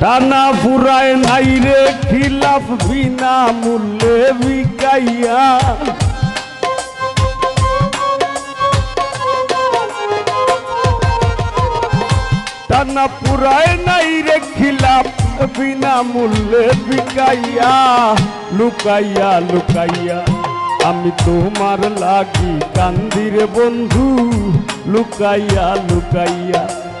টানা ফুরায় নাই রে খিলাফ বিনা মূল্যে বিকাইয়া। টানা পুরায় নাই রে খিলাফ বিনা মূল্যে বিকাইয়া। লুকাইয়া লুকাইয়া, আমি তোমার লাগি কান্দিরে বন্ধু। লুকাইয়া লুকাইয়া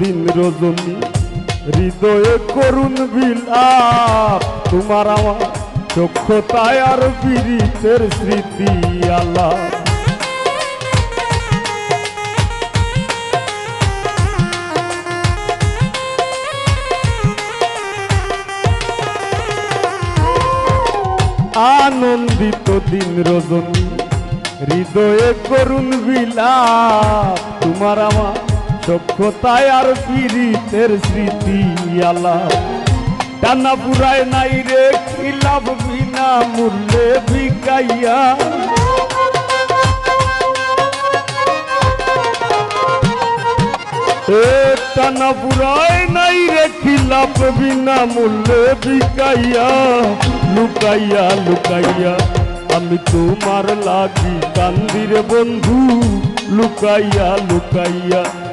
দিন রজনী, হৃদয়ে করুণ বিলাপ। তোমার আমার চক্ষতায় আর বীরিতের স্মৃতি আলাপ। আনন্দিত দিন রজনী, হৃদয়ে করুণ বিলাপ। তোমার আমার সক্ষতায় আর পীড়িতের স্মৃতি আলাপ টানা পুরায় নাই রে খিলাপ বিনা মূল্যে বিকাইয়া। টানা পুরায় নাই রে খিলাপ বিনা মূল্যে বিকাইয়া। লুকাইয়া লুকাইয়া, আমি তোমার লাগি কান্দিরে বন্ধু। লুকাইয়া লুকাইয়া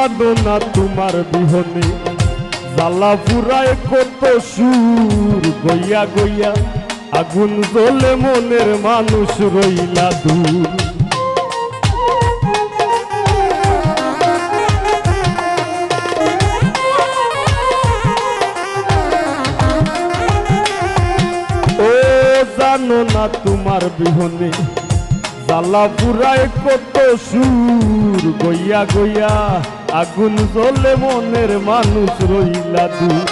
জানো না তোমার বিহনে, জ্বালা পুরায় কত সুর গইয়া গইয়া, আগুন জ্বলে মনের মানুষ রইলা দূর। জানো না তোমার বিহনে জ্বালা পুরায় কত সুর, গইয়া গইয়া আগুন জ্বলে মনের মানুষ রইলা দূর।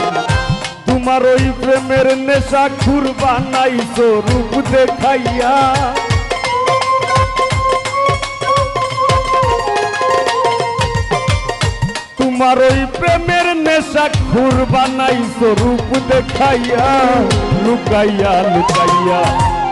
তোমার ওই প্রেমের নেশা খুর বানাইছো, রূপ দেখাইয়া। তোমার ওই প্রেমের নেশা খুর বানাইছো, রূপ দেখাইয়া, লুকাইয়া লুকাইয়া।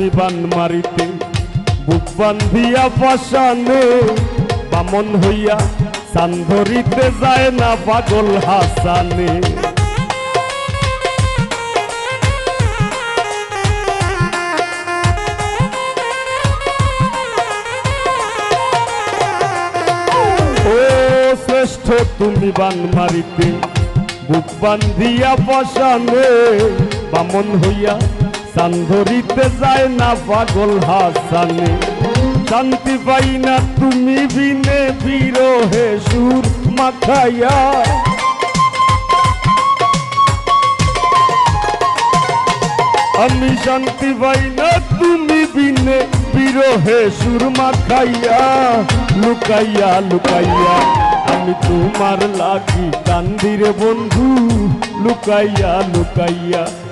তুমি বান মারিতে, বুক বান্ধিয়া পাশানে বামন হইয়া সান ধরিতে যায় না পাগল হাসানে। ও তুমি বান মারিতে, বুক বান্ধিয়া বসানে, বামন হইয়া চান ধরিতে যায় না পাগল হাসানে। শান্তি পাই না তুমি বিনে বিরহে সুর মাখাইয়া। আমি শান্তি পাই না তুমি বিনে বিরহে সুরমা খাইয়া লুকাইয়া লুকাইয়া, আমি তোমার লাগি কান্দিরে বন্ধু। লুকাইয়া লুকাইয়া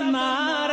समारा